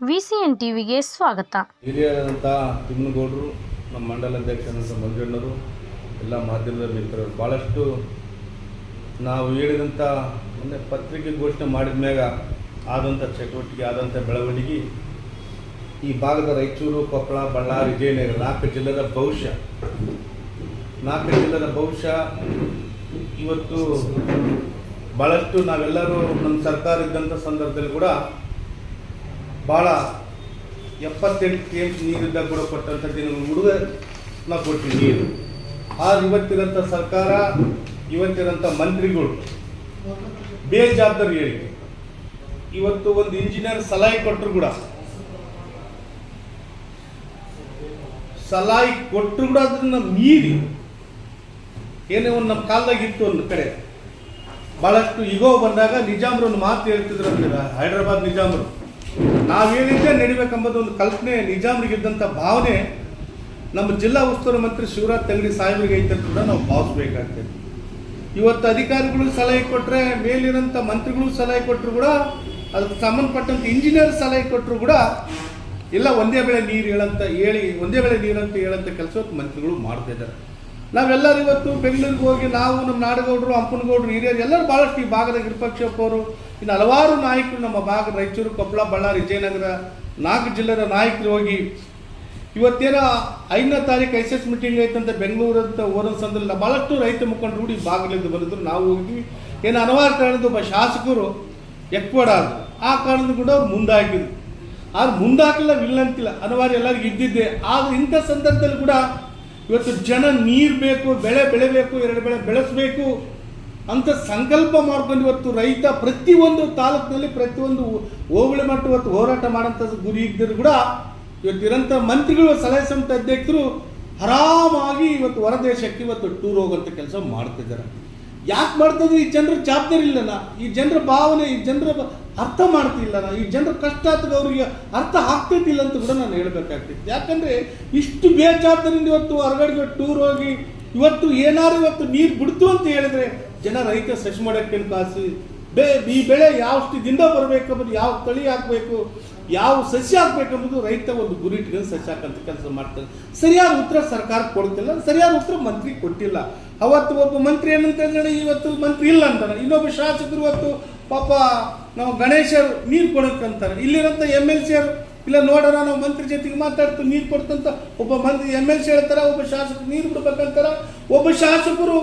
V C N ಟಿವಿಗೆ ಸ್ವಾಗತ. ಹಿರಿಯರಾದಂಥ ತಿಮ್ಮನಗೌಡರು, ನಮ್ಮ ಮಂಡಲ ಅಧ್ಯಕ್ಷರಾದಂಥ ಮಂಜಣ್ಣರು, ಎಲ್ಲ ಮಾಧ್ಯಮದ ಮಿತ್ರರು ಭಾಳಷ್ಟು ನಾವು ಹೇಳಿದಂಥ ಮೊನ್ನೆ ಪತ್ರಿಕೆ ಘೋಷಣೆ ಮಾಡಿದ ಮ್ಯಾಗ ಆದಂಥ ಚಟುವಟಿಕೆ, ಆದಂಥ ಬೆಳವಣಿಗೆ ಈ ಭಾಗದ ರಾಯಚೂರು, ಕೊಪ್ಪಳ, ಬಳ್ಳಾರಿ, ವಿಜಯನಗರ ನಾಲ್ಕು ಜಿಲ್ಲೆದ ಭವಿಷ್ಯ. ನಾಲ್ಕು ಜಿಲ್ಲೆದ ಭವಿಷ್ಯ ಇವತ್ತು ಭಾಳಷ್ಟು ನಾವೆಲ್ಲರೂ ನಮ್ಮ ಸರ್ಕಾರ ಇದ್ದಂಥ ಸಂದರ್ಭದಲ್ಲಿ ಕೂಡ ಭಾಳ ಎಪ್ಪತ್ತೆಂಟು ಕೆ ಎಂ ನೀರಿದ್ದಾಗ ಕೂಡ ಕೊಟ್ಟಂಥ ದಿನ ನಾವು ಕೊಡ್ತೀವಿ ನೀರು. ಆದ್ರೆ ಇವತ್ತಿರೋಂಥ ಸರ್ಕಾರ, ಇವತ್ತಿರೋಂಥ ಮಂತ್ರಿಗಳು ಬೇಜವಾಬ್ದಾರಿ ಹೇಳಿಕೆ ಇವತ್ತು ಒಂದು ಇಂಜಿನಿಯರ್ ಸಲಹೆ ಕೊಟ್ಟರು ಕೂಡ. ಸಲಹೆ ಕೊಟ್ಟರು ಕೂಡ ಅದನ್ನ ಮೀರಿ ಏನೇ ಒಂದು ನಮ್ಮ ಕಾಲದಾಗ ಇತ್ತು ಒಂದು ಕಡೆ. ಭಾಳಷ್ಟು ಈಗೋ ಬಂದಾಗ ನಿಜಾಮ್ರು ಒಂದು ಮಾತು ಹೇಳ್ತಿದ್ರು ಅಂತೀರ? ಹೈದ್ರಾಬಾದ್ ನಿಜಾಮ್ರು. ನಾವು ಹೇಳಿದ್ದೇ ನಡಿಬೇಕೆಂಬುದು ಒಂದು ಕಲ್ಪನೆ, ನಿಜಾಮ್ರಿಗಿದ್ದಂಥ ಭಾವನೆ ನಮ್ಮ ಜಿಲ್ಲಾ ಉಸ್ತುವಾರಿ ಮಂತ್ರಿ ಶಿವರಾಜ್ ತಂಗಡಿ ಸಾಹೇಬರಿಗೆ ಐತೆ ಅಂತ ನಾವು ಭಾವಿಸ್ಬೇಕಾಗ್ತದೆ. ಇವತ್ತು ಅಧಿಕಾರಿಗಳು ಸಲಹೆ ಕೊಟ್ಟರೆ ಮೇಲಿರೋಂಥ ಮಂತ್ರಿಗಳು ಸಲಹೆ ಕೊಟ್ಟರು ಕೂಡ, ಅದಕ್ಕೆ ಸಂಬಂಧಪಟ್ಟಂಥ ಇಂಜಿನಿಯರ್ ಸಲಹೆ ಕೊಟ್ಟರು ಕೂಡ, ಇಲ್ಲ, ಒಂದೇ ಬೆಳೆ ನೀರು ಹೇಳಂತ ಹೇಳಿ, ಒಂದೇ ಬೆಳೆ ನೀರಂತ ಹೇಳಂತ ಕೆಲಸ ಮಂತ್ರಿಗಳು ಮಾಡ್ತಾ ಇದ್ದಾರೆ. ನಾವೆಲ್ಲರೂ ಇವತ್ತು ಬೆಂಗಳೂರಿಗೆ ಹೋಗಿ ನಾವು ನಮ್ಮ ನಾಡಗೌಡರು ಹಂಪನಗೌಡರು ಹಿರಿಯರು ಎಲ್ಲರೂ ಭಾಳಷ್ಟು ಈ ಭಾಗದ ವಿರೂಪಾಕ್ಷಪ್ಪ ಅವರು, ಇನ್ನು ಹಲವಾರು ನಾಯಕರು ನಮ್ಮ ಭಾಗ ರಾಯಚೂರು, ಕೊಪ್ಪಳ, ಬಳ್ಳಾರಿ, ವಿಜಯನಗರ, ನಾಲ್ಕು ಜಿಲ್ಲೆಯ ನಾಯಕರು ಹೋಗಿ ಇವತ್ತೇನೋ ಐದನೇ ತಾರೀಕು ಐ ಎಸ್ ಮೀಟಿಂಗ್ ಐತಂತ ಬೆಂಗಳೂರು ಅಂತ ಓದೋ ಸಂದರ್ಭ ಭಾಳಷ್ಟು ರೈತ ಮುಖಂಡರು ರೂಢಿ ಭಾಗಲಿಂದ ಬಂದಿದ್ರು. ನಾವು ಹೋಗಿದ್ವಿ ಏನು ಹಲವಾರು ಕಾರಣದ ಒಬ್ಬ ಶಾಸಕರು ಎಕ್ವಡ ಆ ಕಾರಣದ ಕೂಡ ಅವ್ರು ಮುಂದಾಕಿದ್ರು. ಆದ್ರೆ ಮುಂದಾಕಲ್ಲ ಇಲ್ಲ ಅಂತಿಲ್ಲ. ಅನಿವಾರ್ಯ ಎಲ್ಲರಿಗೂ ಇದ್ದಿದ್ದೆ. ಆದ್ರೆ ಇಂಥ ಸಂದರ್ಭದಲ್ಲಿ ಕೂಡ ಇವತ್ತು ಜನ ನೀರು ಬೇಕು, ಬೆಳೆ ಬೆಳೆಬೇಕು, ಎರಡು ಬೆಳೆ ಬೆಳೆಸಬೇಕು ಅಂತ ಸಂಕಲ್ಪ ಮಾಡ್ಕೊಂಡು ಇವತ್ತು ರೈತ ಪ್ರತಿಯೊಂದು ತಾಲೂಕಿನಲ್ಲಿ ಪ್ರತಿಯೊಂದು ಹೋಬಳಿ ಮಟ್ಟ ಇವತ್ತು ಹೋರಾಟ ಮಾಡೋಂಥ ಗುರಿ ಇದ್ದರೂ ಕೂಡ ಇವತ್ತು ಇರೋಂಥ ಮಂತ್ರಿಗಳು, ಸಲಹೆ ಸಮಿತಿ ಅಧ್ಯಕ್ಷರು ಆರಾಮಾಗಿ ಇವತ್ತು ಹೊರದೇಶಕ್ಕೆ ಇವತ್ತು ಟೂರ್ ಹೋಗೋಂಥ ಕೆಲಸ ಮಾಡ್ತಿದ್ದಾರೆ. ಯಾಕೆ ಮಾಡ್ತಿದ್ರು? ಈ ಜನರ ಜವಾಬ್ದಾರಿ ಇಲ್ಲನ ಈ ಜನರ ಭಾವನೆ, ಈ ಜನರ ಅರ್ಥ ಮಾಡ್ತಿಲ್ಲನ ಈ ಜನರ ಕಷ್ಟ ಅಥವಾ ಅವರಿಗೆ ಅರ್ಥ ಆಗ್ತೈತಿಲ್ಲ ಅಂತ ಕೂಡ ನಾನು ಹೇಳಬೇಕಾಗ್ತಿತ್ತು. ಯಾಕಂದ್ರೆ ಇಷ್ಟು ಬೇಜವಾಬ್ದಾರಿಯಿಂದ ಇವತ್ತು ಹೊರಗಡೆ ಟೂರ್ ಹೋಗಿ ಇವತ್ತು ಏನಾದ್ರು ಇವತ್ತು ನೀರು ಬಿಡ್ತು ಅಂತ ಹೇಳಿದ್ರೆ ಜನ ರೈತ ಸಸಿ ಮಾಡೋಕ್ಕೆ ಕಾಸಿ ಬೇ ಈ ಬೆಳೆ ಯಾವಷ್ಟು ದಿನ ಬರಬೇಕು ಯಾವ ತಳಿ ಹಾಕಬೇಕು ಯಾವ ಸಸ್ಯ ಅನ್ನೋದು ರೈತ ಒಂದು ಗುರಿ ಇಟ್ಕೊಂಡು ಸಸ್ಯ ಹಾಕಂತ ಕೆಲಸ ಮಾಡ್ತಾರೆ ಸರಿಯಾದ ಉತ್ತರ ಸರ್ಕಾರ ಕೊಡ್ತಿಲ್ಲ, ಸರಿಯಾದ ಉತ್ತರ ಮಂತ್ರಿ ಕೊಟ್ಟಿಲ್ಲ. ಅವತ್ತು ಒಬ್ಬ ಮಂತ್ರಿ ಏನಂತ ಹೇಳಿದ್ರೆ, ಇವತ್ತು ಮಂತ್ರಿ ಇಲ್ಲ ಅಂತಾರೆ ಇನ್ನೊಬ್ಬ ಶಾಸಕರು ಇವತ್ತು ಪಾಪ ನಾವು ಗಣೇಶರು ನೀರು ಕೊಡಕ್ಕಂತಾರೆ ಇಲ್ಲಿರೋಂಥ ಎಂ ಎಲ್ ಸಿಯರು ಇಲ್ಲ ನೋಡೋಣ, ನಾವು ಮಂತ್ರಿ ಜೊತೆಗೆ ಮಾತಾಡ್ತೀವಿ, ನೀರು ಕೊಡ್ತಂತ ಒಬ್ಬ ಮಂತ್ರಿ ಎಂ ಎಲ್ ಸಿ ಹೇಳ್ತಾರೆ, ಒಬ್ಬ ಶಾಸಕರು ನೀರು ಬಿಡ್ಬೇಕಂತಾರ? ಒಬ್ಬ ಶಾಸಕರು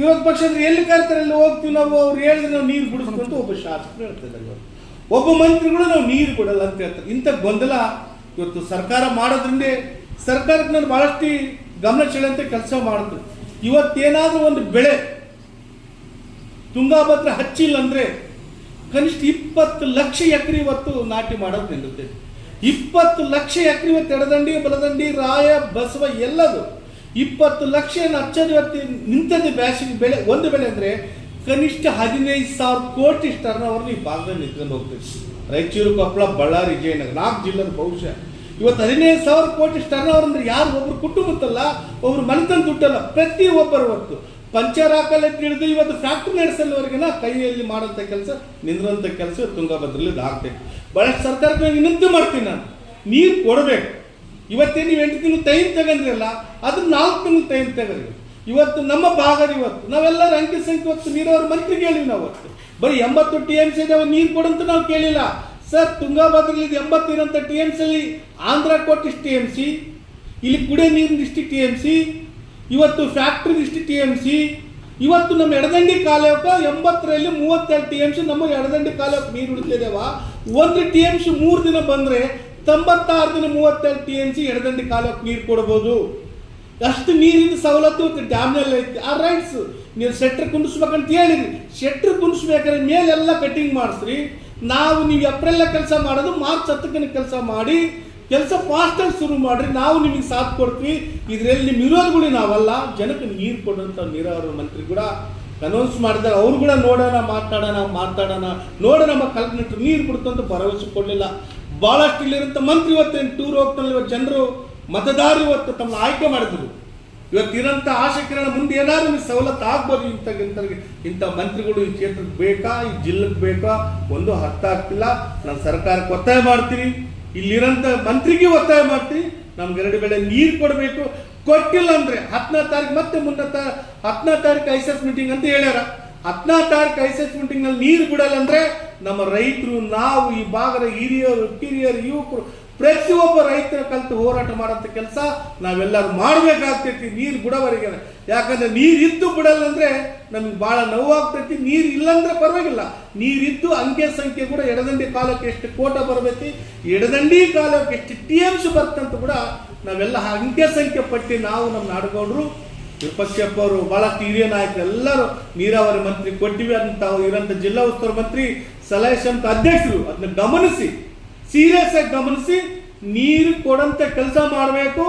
ಇವತ್ತು ಪಕ್ಷದ ಎಲ್ಲಿ ಕರ್ತಾರೆ? ಅಲ್ಲಿ ಹೋಗ್ತೀವಿ ನಾವು, ಅವ್ರು ಹೇಳಿದ್ರೆ ನಾವು ನೀರು ಬಿಡಿಸ್ಕೊಂತ ಒಬ್ಬ ಶಾಸಕರು ಹೇಳ್ತಿದ್ದಾರೆ ಇವತ್ತು ಒಬ್ಬ ಮಂತ್ರಿಗಳು ನಾವು ನೀರು ಕೊಡಲ್ಲ ಅಂತ ಹೇಳ್ತಾರೆ. ಇಂಥ ಗೊಂದಲ ಇವತ್ತು ಸರ್ಕಾರ ಮಾಡೋದ್ರಿಂದ ಸರ್ಕಾರಕ್ಕೆ ನಾನು ಬಹಳಷ್ಟು ಗಮನ ಸೆಳೆಯಂತ ಕೆಲಸ ಮಾಡುತ್ತೆ ಇವತ್ತೇನಾದರೂ ಒಂದು ಬೆಳೆ ತುಂಗಾಭದ್ರ ಹಚ್ಚಿಲ್ಲ ಅಂದರೆ ಕನಿಷ್ಠ ಇಪ್ಪತ್ತು ಲಕ್ಷ ಎಕರೆ ಇವತ್ತು ನಾಟಿ ಮಾಡೋದು ನಿಲ್ಲುತ್ತೆ. ಇಪ್ಪತ್ತು ಲಕ್ಷ ಎಕರೆ ಇವತ್ತು ಎಡದಂಡಿ, ಬಲದಂಡಿ, ರಾಯ, ಬಸವ ಎಲ್ಲದು ಇಪ್ಪತ್ತು ಲಕ್ಷ ಏನು ಹಚ್ಚೋದು ಇವತ್ತು ನಿಂತದ್ದು ಬ್ಯಾಸಿಗೆ ಬೆಳೆ, ಒಂದು ಬೆಳೆ ಅಂದ್ರೆ ಕನಿಷ್ಠ ಹದಿನೈದು ಸಾವಿರ ಕೋಟಿ ಟರ್ನ್ ಅವ್ರನ್ನ ಈ ಭಾಗದಲ್ಲಿ ನಿಂತ್ಕೊಂಡು ಹೋಗ್ತೈತಿ ರಾಯಚೂರು, ಕೊಪ್ಪಳ, ಬಳ್ಳಾರಿ, ವಿಜಯನಗರ ನಾಲ್ಕು ಜಿಲ್ಲೆ ಬಹುಶಃ ಇವತ್ತು ಹದಿನೈದು ಸಾವಿರ ಕೋಟಿ ಟರ್ನ್ ಓವರ್ ಅಂದ್ರೆ ಯಾರು ಒಬ್ರು ಕುಟುಂಬತ್ತಲ್ಲ ಒಬ್ರು ಮನೆತನ ದುಡ್ಡಲ್ಲ, ಪ್ರತಿ ಒಬ್ಬರು ಹೊತ್ತು ಪಂಚರ್ ಹಾಕಲ್ಲ ತಿಳಿದು ಇವತ್ತು ಫ್ಯಾಕ್ಟ್ರಿ ನಡೆಸಲ್ವರೆಗಿನ ಕೈಯಲ್ಲಿ ಮಾಡೋಂಥ ಕೆಲಸ ನಿಂದ್ರಂಥ ಕೆಲಸ ತುಂಗಭದ್ರಲ್ಲಿ ಆಗ್ತೈತೆ. ಭಾಳಷ್ಟು ಸರ್ಕಾರಕ್ಕೆ ವಿನಂತಿ ಮಾಡ್ತೀನಿ ನಾನು. ನೀರು ಕೊಡಬೇಕು. ಇವತ್ತೇ ನೀವು ಎಂಟು ತಿಂಗಳು ಟೈಮ್ ತಗೊಂಡ್ರಲ್ಲ ಅದನ್ನ ನಾಲ್ಕು ತಿಂಗಳು ಟೈಮ್ ತಗೊಂಡ್ರಿ. ಇವತ್ತು ನಮ್ಮ ಭಾಗದ ಇವತ್ತು ನಾವೆಲ್ಲರೂ ಅಂಕಿ ಸಂಖ್ಯೆ ಇವತ್ತು ನೀರಾವರಿ ಮಂತ್ರಿ ಕೇಳಿವಿ ನಾವು ಅವತ್ತು. ಬರೀ ಎಂಬತ್ತು ಟಿ ಎಂ ಸಿ ಅವ್ರು ನೀರು ಕೊಡಂತ ನಾವು ಕೇಳಿಲ್ಲ. ಸರ್ ತುಂಗಾಭದ್ರಲ್ಲಿ ಇದು ಎಂಬತ್ತು ಇರೋಂಥ ಟಿ ಎಂ ಸಿ ಆಂಧ್ರ ಇಷ್ಟು ಟಿ ಎಂ ಸಿ ಇಲ್ಲಿ ಕುಡಿಯೋ ನೀರಿನ ಇಷ್ಟು ಟಿ ಎಂ ಸಿ ಇವತ್ತು ಫ್ಯಾಕ್ಟ್ರಿ ಇಷ್ಟು ಟಿ ಎಂ ಸಿ ಇವತ್ತು ನಮ್ಮ ಎಡದಂಡಿ ಕಾಲಕ್ಕ ಎಂಬತ್ತರಲ್ಲಿ ಮೂವತ್ತೆರಡು ಟಿ ಎಂ ಸಿ ನಮ್ಮ ಎಡದಂಡಿ ಕಾಲಕ್ಕೆ ನೀರು ಉಳಿತಿದ್ದೇವ ಒಂದು ಟಿ ಎಂ ಸಿ ಮೂರು ದಿನ ಬಂದರೆ ತೊಂಬತ್ತಾರು ದಿನ ಮೂವತ್ತೆರಡು ಟಿ ಎಂ ಸಿ ಎಡದಂಡಿ ಕಾಲಕ್ಕೆ ನೀರು ಕೊಡ್ಬೋದು. ಅಷ್ಟು ನೀರಿನ ಸವಲತ್ತು ಡ್ಯಾಮ್ನಲ್ಲಿ ಐತಿ. ಆ ರೈಟ್ಸ್ ನೀವು ಶೆಟ್ರ್ ಕುಂದಿಸ್ಬೇಕಂತ ಹೇಳಿರಿ ಶೆಟ್ರ್ ಕುಂದಿಸ್ಬೇಕಾದ್ರೆ ಮೇಲೆಲ್ಲ ಕಟಿಂಗ್ ಮಾಡಿಸ್ರಿ. ನಾವು ನೀವು ಎಪ್ರಿಲ್ಲ ಕೆಲಸ ಮಾಡೋದು ಮಾರ್ಚ್ ಹತ್ತಕ್ಕನ ಕೆಲಸ ಮಾಡಿ, ಕೆಲಸ ಫಾಸ್ಟಾಗಿ ಶುರು ಮಾಡ್ರಿ. ನಾವು ನಿಮಗೆ ಸಾಥ್ ಕೊಡ್ತೀವಿ. ಇದರಲ್ಲಿ ನಿಮ್ಮ ವಿರೋಧಗಳು ನಾವಲ್ಲ. ಜನಕ್ಕೆ ನೀರು ಕೊಡುವಂಥ ನೀರಾವರಿ ಮಂತ್ರಿ ಕೂಡ ಅನೌನ್ಸ್ ಮಾಡಿದ್ದಾರೆ. ಅವ್ರು ಕೂಡ ನೋಡೋಣ, ಮಾತಾಡೋಣ ಮಾತಾಡೋಣ. ನೋಡೋಣ ನಮ್ಮ ಕಲ್ಪನೆ ನೀರು ಕೊಡ್ತಂತ ಭರವಸೆ ಕೊಡಲಿಲ್ಲ. ಭಾಳಷ್ಟು ಇಲ್ಲಿರುವಂಥ ಮಂತ್ರಿ ಇವತ್ತೇನು ಟೂರ್ ಹೋಗ್ತಾನೆ ಜನರು. ಮತದಾರರು ಇವತ್ತು ತಮ್ಮ ಆಯ್ಕೆ ಮಾಡಿದ್ರು. ಇವತ್ತಿರೋಂಥ ಆಶಕಿರಣ ಮುಂದೆ ಏನಾದ್ರು ನಿಮ್ಗೆ ಸವಲತ್ತು ಆಗ್ಬೋದು ಇಂಥ ಇಂಥ ಮಂತ್ರಿಗಳು ಈ ಕ್ಷೇತ್ರಕ್ಕೆ ಬೇಕಾ, ಈ ಜಿಲ್ಲೆಗೆ ಬೇಕಾ? ಒಂದು ಅರ್ಥ ಆಗ್ತಿಲ್ಲ. ನಾನು ಸರ್ಕಾರಕ್ಕೆ ಒತ್ತಾಯ ಮಾಡ್ತೀನಿ. ಇಲ್ಲಿರೋಂಥ ಮಂತ್ರಿಗೆ ಒತ್ತಾಯ ಮಾಡ್ತೀನಿ. ನಮ್ಗೆ ಎರಡು ಬೆಳೆ ನೀರು ಕೊಡಬೇಕು. ಕೊಟ್ಟಿಲ್ಲ ಅಂದ್ರೆ ಹತ್ತನೇ ತಾರೀಕು ಮತ್ತೆ ಮುಂದೆ ತಾ, ಹತ್ತನೇ ತಾರೀಕು ಎಸ್ ಮೀಟಿಂಗ್ ಅಂತ ಹೇಳ್ಯಾರ. ಹತ್ತನೇ ತಾರೀಕು ಐಸೆಸ್ ಮೀಟಿಂಗ್ನಲ್ಲಿ ನೀರು ಬಿಡಲ್ಲ ಅಂದ್ರೆ ನಮ್ಮ ರೈತರು, ನಾವು ಈ ಭಾಗದ ಹಿರಿಯರು, ಕಿರಿಯರು, ಯುವಕರು ಪ್ರತಿಯೊಬ್ಬ ರೈತರ ಕಲಿತು ಹೋರಾಟ ಮಾಡೋಂಥ ಕೆಲಸ ನಾವೆಲ್ಲರೂ ಮಾಡಬೇಕಾಗ್ತೈತಿ. ನೀರು ಬಿಡೋವರೆಗೆ. ಯಾಕಂದ್ರೆ ನೀರಿದ್ದು ಬಿಡಲ್ಲ ಅಂದ್ರೆ ನಮ್ಗೆ ಬಹಳ ನೋವಾಗ್ತೈತಿ. ನೀರು ಇಲ್ಲಂದ್ರೆ ಪರವಾಗಿಲ್ಲ. ನೀರಿದ್ದು ಅಂಕೆ ಸಂಖ್ಯೆ ಕೂಡ ಎಡದಂಡಿ ಕಾಲಕ್ಕೆ ಎಷ್ಟು ಕೋಟ ಬರಬೇಕು? ಎಡದಂಡಿ ಕಾಲಕ್ಕೆ ಎಷ್ಟು ಟಿ ಎಮ್ಸ್ ಬರ್ತಂತ ಕೂಡ ನಾವೆಲ್ಲ ಅಂಕೆ ಸಂಖ್ಯೆ ಪಟ್ಟಿ ನಾವು ನಮ್ಮ ನಾಡುಗೌಡರು ವಿಪಕ್ಷಪ್ಪ ಅವರು ಬಹಳಷ್ಟು ಹಿರಿಯ ನಾಯಕರು ಎಲ್ಲರೂ ನೀರಾವರಿ ಮಂತ್ರಿ, ಕೊಟ್ಟಿವಿ ಅಂತ ಇರೋಂಥ ಜಿಲ್ಲಾ ಉಸ್ತುವಾರಿ ಮಂತ್ರಿ, ಸಲಹೆ ಸಮಿತಿ ಅಧ್ಯಕ್ಷರು ಅದನ್ನ ಗಮನಿಸಿ. ಸೀರಿಯಸ್ ಆಗಿ ಗಮನಿಸಿ, ನೀರು ಕೊಡಂತ ಕೆಲಸ ಮಾಡಬೇಕು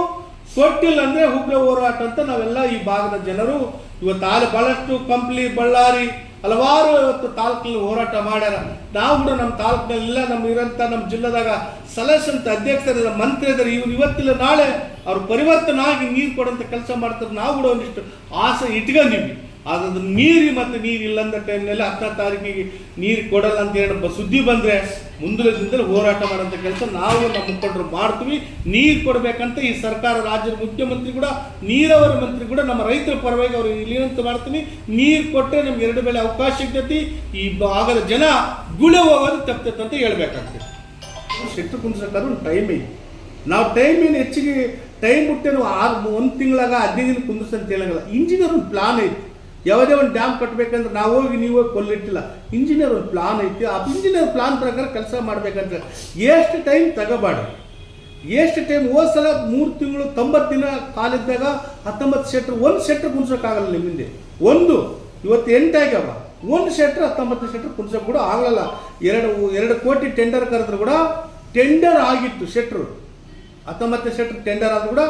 ಸೊಟ್ಟಿಲ್ಲ ಅಂದ್ರೆ ಹುಬ್ಳಿ ಹೋರಾಟ ಅಂತ ನಾವೆಲ್ಲ ಈ ಭಾಗದ ಜನರು ಇವತ್ತು ಆಲ್ ಬಹಳಷ್ಟು, ಕಂಪ್ಲಿ, ಬಳ್ಳಾರಿ, ಹಲವಾರು ಇವತ್ತು ತಾಲೂಕಿನಲ್ಲಿ ಹೋರಾಟ ಮಾಡ್ಯಾರ. ನಾವು ಕೂಡ ನಮ್ಮ ತಾಲೂಕಿನಲ್ಲ ನಮ್ಮ ಇರೋಂಥ ನಮ್ಮ ಜಿಲ್ಲೆದಾಗ ಸಲಹೆ ಅಂತ ಮಂತ್ರಿ ಇದ್ದಾರೆ. ಇವ್ರು ಇವತ್ತಿಲ್ಲ, ನಾಳೆ ಅವ್ರು ಪರಿವರ್ತನೆ ಆಗಿ ನೀರು ಕೊಡಂತ ಕೆಲಸ ಮಾಡ್ತಾರೆ. ನಾವು ಕೂಡ ಒಂದಿಷ್ಟು ಆಸೆ ಇಟ್ಕೊಂಡಿವಿ ಅದ್ರ ನೀರಿ ಮತ್ತೆ ನೀರು ಇಲ್ಲಂದ ಟೈಮ್ನಲ್ಲಿ ಹತ್ತನೇ ತಾರೀಕಿಗೆ ನೀರು ಕೊಡಲ್ಲ ಅಂತ ಹೇಳಿ ಸುದ್ದಿ ಬಂದರೆ ಮುಂದಿನ ಹೋರಾಟ ಮಾಡೋಂಥ ಕೆಲಸ ನಾವು ನಮ್ಮ ಮುಖಂಡರು ಮಾಡ್ತೀವಿ. ನೀರು ಕೊಡಬೇಕಂತ ಈ ಸರ್ಕಾರ ರಾಜ್ಯದ ಮುಖ್ಯಮಂತ್ರಿ ಕೂಡ, ನೀರಾವರಿ ಮಂತ್ರಿ ಕೂಡ ನಮ್ಮ ರೈತರ ಪರವಾಗಿ ಅವರು ಇಲ್ಲಿನಂತ ಮಾಡ್ತೀನಿ. ನೀರು ಕೊಟ್ಟರೆ ನಮ್ಗೆ ಎರಡು ಬೆಳೆ ಅವಕಾಶ ಸಿಗ್ತೈತಿ ಈ ಭಾಗದ ಜನ ಗುಳೆ ಹೋಗೋದು ತಪ್ತೈತೆ ಅಂತ ಹೇಳ್ಬೇಕಾಗ್ತದೆ. ಶೆಟ್ರು ಕುಂದ್ರಕ್ಕಾದ್ರೂ ಒಂದು ಟೈಮ್ ನಾವು ಟೈಮ್ ಹೆಚ್ಚಿಗೆ ಟೈಮ್ ಬಿಟ್ಟೆ ನಾವು ಆರು ಒಂದು ತಿಂಗಳಾಗ ಹದಿನೈದು ದಿನ ಕುಂದ್ರಸ್ ಅಂತ ಹೇಳಂಗಿಲ್ಲ. ಇಂಜಿನಿಯರ್ ಒಂದು ಪ್ಲಾನ್ ಐತಿ. ಯಾವುದೇ ಒಂದು ಡ್ಯಾಮ್ ಕಟ್ಟಬೇಕಂದ್ರೆ ನಾವು ಹೋಗಿ, ನೀವು ಹೋಗಿ ಕೊಲ್ಲಿಟ್ಟಿಲ್ಲ. ಇಂಜಿನಿಯರ್ ಒಂದು ಪ್ಲಾನ್ ಐತಿ. ಆ ಇಂಜಿನಿಯರ್ ಪ್ಲಾನ್ ಪ್ರಕಾರ ಕೆಲಸ ಮಾಡ್ಬೇಕಂದ್ರೆ ಎಷ್ಟು ಟೈಮ್ ತಗೋಬಾರ್ದು ಎಷ್ಟು ಟೈಮ್ ಹೋದ ಸಲ ಮೂರು ತಿಂಗಳು ತೊಂಬತ್ತು ದಿನ ಕಾಲಿದ್ದಾಗ ಹತ್ತೊಂಬತ್ತು ಶೆಟ್ರ್, ಒಂದು ಶೆಟ್ರ್ ನಿಮ್ಮ ನಿಮ್ಮಿಂದೆ ಒಂದು, ಇವತ್ತು ಎಂಟಾಗ್ಯಾವ ಒಂದು ಶೆಟ್ರ್, ಹತ್ತೊಂಬತ್ತು ಶೆಟ್ರ್ ಕುಂದ್ಸೋಕೆ ಕೂಡ ಆಗಲ್ಲ. ಎರಡು ಎರಡು ಕೋಟಿ ಟೆಂಡರ್ ಕರೆದ್ರು ಕೂಡ ಟೆಂಡರ್ ಆಗಿತ್ತು ಶೆಟ್ರು. ಹತ್ತೊಂಬತ್ತು ಶೆಟ್ರ್ ಟೆಂಡರ್ ಆದರೂ ಕೂಡ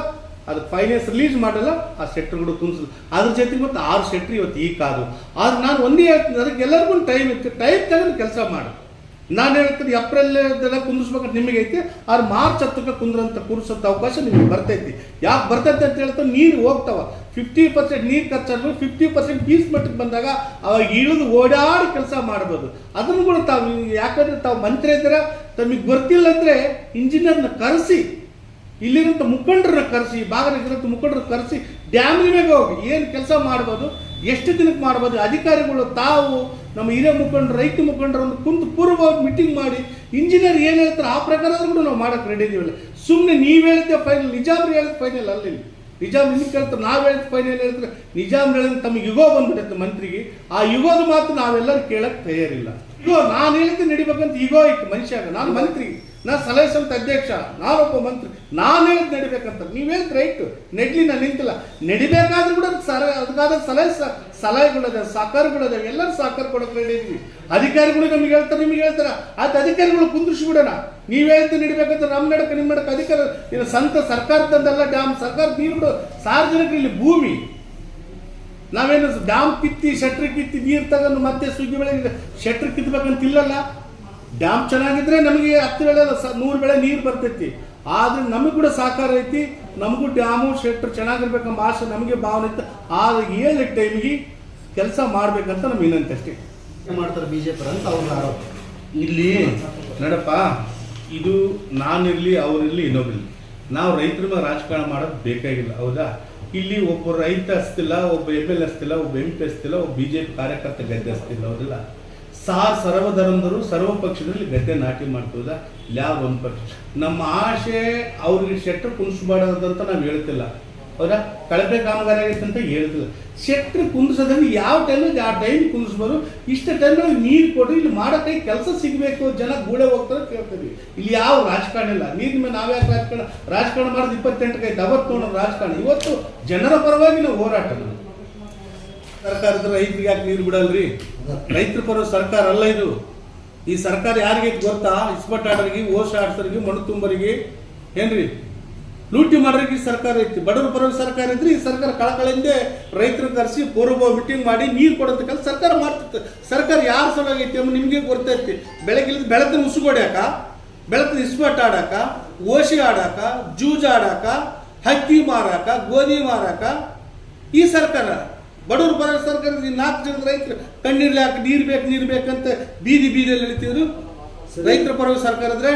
ಅದು ಫೈನಾನ್ಸ್ ರಿಲೀಸ್ ಮಾಡಲ್ಲ, ಆ ಸೆಟ್ರುಗಳು ತುಂಬಿಸಲ್ಲ. ಅದ್ರ ಜೊತೆಗೆ ಮತ್ತೆ ಆರು ಸೆಟ್ರ್ ಇವತ್ತು ಈ ಕಾದು. ಆದ್ರೆ ನಾನು ಒಂದೇ ಹೇಳ್ತೀನಿ, ಅದಕ್ಕೆ ಎಲ್ಲರಿಗೂ ಟೈಮ್ ಇತ್ತು. ಟೈಮ್ ತಗೊಂಡು ಕೆಲಸ ಮಾಡು. ನಾನು ಹೇಳ್ತೀನಿ ಏಪ್ರಿಲ್ ಕುಂದಿಸ್ಬೇಕಂತ ನಿಮಗೆ ಐತಿ. ಆದ್ರೆ ಮಾರ್ಚ್ ಹತ್ತಕ್ಕೆ ಕುಂದ್ರಂತ ಕುರ್ಸಂತ ಅವಕಾಶ ನಿಮಗೆ ಬರ್ತೈತಿ. ಯಾಕೆ ಬರ್ತೈತೆ ಅಂತ ಹೇಳ್ತಾ ನೀರು ಹೋಗ್ತಾವ. ಫಿಫ್ಟಿ ಪರ್ಸೆಂಟ್ ನೀರು ಖರ್ಚಾದ್ರು ಫಿಫ್ಟಿ ಪರ್ಸೆಂಟ್ ಫೀಸ್ ಮಟ್ಟಕ್ಕೆ ಬಂದಾಗ ಅವಾಗ ಇಳಿದು ಓಡಾಡಿ ಕೆಲಸ ಮಾಡ್ಬೋದು. ಅದನ್ನು ಕೂಡ ತಾವು, ಯಾಕಂದ್ರೆ ತಾವು ಮಂತ್ರಿ ಇದ್ದೀರ ತಮಗೆ ಗೊತ್ತಿಲ್ಲ ಅಂದರೆ ಇಂಜಿನಿಯರ್ನ ಕರೆಸಿ. ಇಲ್ಲಿರಂತ ಮುಖಂಡರನ್ನ ಕರೆಸಿ ಭಾಗದ ಮುಖಂಡರನ್ನ ಕರೆಸಿ ಡ್ಯಾಮ್ ಮೇಲೆ ಹೋಗಿ. ಏನು ಕೆಲಸ ಮಾಡ್ಬೋದು? ಎಷ್ಟು ದಿನಕ್ಕೆ ಮಾಡ್ಬೋದು? ಅಧಿಕಾರಿಗಳು ತಾವು ನಮ್ಮ ಹಿರಿಯ ಮುಖಂಡರು ರೈತ ಮುಖಂಡರನ್ನು ಕುಂತು ಪೂರ್ವವಾಗಿ ಮೀಟಿಂಗ್ ಮಾಡಿ ಇಂಜಿನಿಯರ್ ಏನು ಹೇಳ್ತಾರೆ, ಆ ಪ್ರಕಾರ ಕೂಡ ನಾವು ಮಾಡೋಕ್ಕೆ ರೆಡಿ ಇದೀವಲ್ಲ. ಸುಮ್ಮನೆ ನೀವು ಹೇಳಿದ್ದೆ ಫೈನಲ್ ನಿಜಾಮ್ರು ಹೇಳಿದ ಫೈನಲ್ ಅಲ್ಲಿ ನಿಜಾಮ್ ನಿಮ್ಗೆ ಕೇಳ್ತಾರೆ, ನಾವು ಹೇಳಿದ ಫೈನಲ್ ಹೇಳಿದ್ರೆ ನಿಜಾಮ್ ಹೇಳಿದ್ರೆ ತಮಗೆ ಯುಗೋ ಬಂದ್ಬಿಡುತ್ತೆ ಮಂತ್ರಿಗೆ. ಆ ಯುಗೋದ ಮಾತು ನಾವೆಲ್ಲರೂ ಕೇಳಕ್ಕೆ ತಯಾರಿಲ್ಲ. ಇಗೋ, ನಾನು ಹೇಳಿದ್ದು ನಡಿಬೇಕಂತ ಈಗೋ ಇತ್ತು ಮನುಷ್ಯಾಗ ನಾನು ಮಂತ್ರಿ. ನಾ ಸಲಹೆ ಸಮಿತಿ ಅಧ್ಯಕ್ಷ, ನಾನೊಬ್ಬ ಮಂತ್ರಿ, ನಾನು ಹೇಳಿದ್ ನಡಿಬೇಕಂತ. ನೀವು ರೈಟ್ ನೆಡ್ಲಿ ನಾನು ನಿಂತಿಲ್ಲ. ನಡಿಬೇಕಾದ್ರೂ ಕೂಡ ಸರ ಅದಕ್ಕಾದ ಸಲಹೆ ಸಲಹೆಗಳಿದೆ, ಸಹಕಾರಗಳಿದೆ, ಎಲ್ಲರೂ ಸಹಕಾರ ಕೊಡೋಕೆ ಹೇಳಿದ್ವಿ ಅಧಿಕಾರಿಗಳು ನಮಗೆ ಹೇಳ್ತಾರೆ, ನಿಮಗೆ ಹೇಳ್ತಾರೆ. ಅದು ಅಧಿಕಾರಿಗಳು ಕುಂದಿಸ್ಬಿಡೋಣ ನೀವು ಅಂತ ನಡಿಬೇಕಂತ ನಮ್ಮ ನಡಕ ನಿಮ್ಮ ನಡಕ ಅಧಿಕಾರ ಇದು ಸಂತ ಸರ್ಕಾರದಂದೆಲ್ಲ ಡ್ಯಾಮ್ ಸರ್ಕಾರ ನೀರು ಬಿಡು ಸಾರ್ವಜನಿಕರು ಇಲ್ಲಿ ಭೂಮಿ. ನಾವೇನು ಡ್ಯಾಮ್ ಕಿತ್ತಿ, ಶಟ್ರ್ ಕಿತ್ತಿ ನೀರು ತಗೊಂಡು ಮತ್ತೆ ಸುಗ್ಗಿ ಬೆಳೆ ಶಟ್ರ್ ಕಿತ್ಬೇಕಂತ ಇಲ್ಲಲ್ಲ. ಡ್ಯಾಮ್ ಚೆನ್ನಾಗಿದ್ರೆ ನಮಗೆ ಹತ್ತು ಬೆಳೆ ನೂರು ಬೆಳೆ ನೀರು ಬರ್ತೈತಿ. ಆದ್ರೆ ನಮಗೆ ಕೂಡ ಸಾಕಾರ ಐತಿ. ನಮಗೂ ಡ್ಯಾಮು ಶೆಟ್ರ್ ಚೆನ್ನಾಗಿರ್ಬೇಕಂಬ ಆಸೆ ನಮಗೆ ಭಾವನೆ ಇತ್ತು. ಆದ್ರೆ ಏಳು ಟೈಮಿಗೆ ಕೆಲಸ ಮಾಡ್ಬೇಕಂತ ನಮ್ಮ ವಿನಂತಿ ಅಷ್ಟೇ. ಏನ್ ಮಾಡ್ತಾರೆ ಬಿಜೆಪಿ ಅಂತ ಅವ್ರ ಆರೋಪ? ಇಲ್ಲಿ ನಡಪ್ಪ ಇದು ನಾನಿರಲಿ ಅವರಿರಲಿ ಇನ್ನೊಬ್ರಿರಲಿ. ನಾವು ರೈತರ ಮೇಲೆ ರಾಜಕಾರಣ ಮಾಡೋದು ಬೇಕಾಗಿಲ್ಲ ಹೌದಾ? ಇಲ್ಲಿ ಒಬ್ಬ ರೈತ ಹಸ್ತಿಲ್ಲ ಒಬ್ಬ ಎಂ ಎಲ್ ಹಸ್ತಿಲ್ಲ ಒಬ್ಬ ಎಂ ಪಿ ಹಸ್ತಿಲ್ಲ ಒಬ್ಬ ಬಿ ಜೆ ಪಿ ಕಾರ್ಯಕರ್ತ ಗದ್ದೆ ಹಸ್ತಿಲ್ಲ ಹೌದಿಲ್ಲ? ಸಾರ್ ಸರ್ವಧರ್ಮದರು ಸರ್ವ ಪಕ್ಷದಲ್ಲಿ ಗದ್ದೆ ನಾಟಿ ಮಾಡ್ತದ ಯಾವ ಒಂದು ಪಕ್ಷ. ನಮ್ಮ ಆಶೆ ಅವ್ರಿಗೆ ಶೆಟ್ರು ಕುಣಿಸ್ಬಾರ್ದಂತ ನಾವು ಹೇಳ್ತಿಲ್ಲ. ಹೌದಾ? ಕಳಪೆ ಕಾಮಗಾರಿ ಆಗೈತೆ ಅಂತ ಹೇಳ್ತಿಲ್ಲ. ಶೆಟ್ರು ಕುಂದಿಸೋದ್ರಲ್ಲಿ ಯಾವ ಟೈಮಲ್ಲಿ ಆ ಟೈಮ್ ಕುಂದಿಸ್ಬೋದು ಇಷ್ಟು ಟೈಮ್ನಲ್ಲಿ ನೀರು ಕೊಡ್ರಿ, ಇಲ್ಲಿ ಮಾಡೋಕ್ಕೆ ಕೆಲಸ ಸಿಗಬೇಕು, ಜನ ಗೂಳೆ ಹೋಗ್ತಾರೆ ಕೇಳ್ತೀವಿ. ಇಲ್ಲಿ ಯಾವ ರಾಜಕಾರಣ ಇಲ್ಲ. ನೀರಿನ ಮೇಲೆ ನಾವ್ಯಾಕೆ ರಾಜಕಾರಣ? ರಾಜಕಾರಣ ಮಾಡೋದು ಇಪ್ಪತ್ತೆಂಟು ಕೈ ಅವತ್ತು ನೋಡೋದು ರಾಜಕಾರಣ. ಇವತ್ತು ಜನರ ಪರವಾಗಿ ನಾವು ಹೋರಾಟ. ಸರ್ಕಾರದ ರೈತರಿಗೆ ಯಾಕೆ ನೀರು ಬಿಡಲ್ರಿ? ರೈತರ ಪರ ಸರ್ಕಾರ ಅಲ್ಲ ಇದು. ಈ ಸರ್ಕಾರ ಯಾರಿಗೆ ಗೊತ್ತಾ? ಇಸ್ಪಟ್ ಆಡೋರಿಗೆ ಓಸ್ ಆಡ್ಸೋರಿಗೆ ಮಣ್ಣು ತುಂಬರಿಗೆ ಏನ್ರಿ? ಲೂಟಿ ಮಾಡೋರಿಗೆ ಸರ್ಕಾರ ಐತಿ. ಬಡವರ ಪರ ಸರ್ಕಾರ ಇದ್ರೆ ಈ ಸರ್ಕಾರ ಕಳಕಳಿಂದ ರೈತರ ಕರೆಸಿ ಪೂರ್ವ ಮೀಟಿಂಗ್ ಮಾಡಿ ನೀರು ಕೊಡಂತ ಕೆಲಸ ಸರ್ಕಾರ ಮಾಡ್ತಿತ್ತು. ಸರ್ಕಾರ ಯಾರು ಸಲುವಾಗಿ ಐತಿ ನಿಮಗೆ ಗೊತ್ತೈತಿ ಬೆಳಗ್ಗೆ ಬೆಳಕಿನ ಉಸುಗೊಡ್ಯಾಕ ಬೆಳಕಿನ ಇಸ್ಪಟ್ ಆಡಾಕ ಓಶಿ ಆಡಾಕ, ಜೂಜ್ ಆಡಾಕ, ಹಕ್ಕಿ ಮಾರಾಕ, ಗೋಧಿ ಮಾರಾಕ ಈ ಸರ್ಕಾರ ಬಡವರು ಬರೋ ಸರ್ಕಾರದಲ್ಲಿ ಈ ನಾಲ್ಕು ಜನ ರೈತರು ಕಣ್ಣೀರ್ಲಿ ಹಾಕಿ ನೀರು ಬೇಕು ನೀರು ಬೇಕಂತ ಬೀದಿ ಬೀದಿಯಲ್ಲಿ ನಡೀತಿದ್ರು. ರೈತರ ಪರವಾಗಿ ಸರ್ಕಾರ ಇದ್ರೆ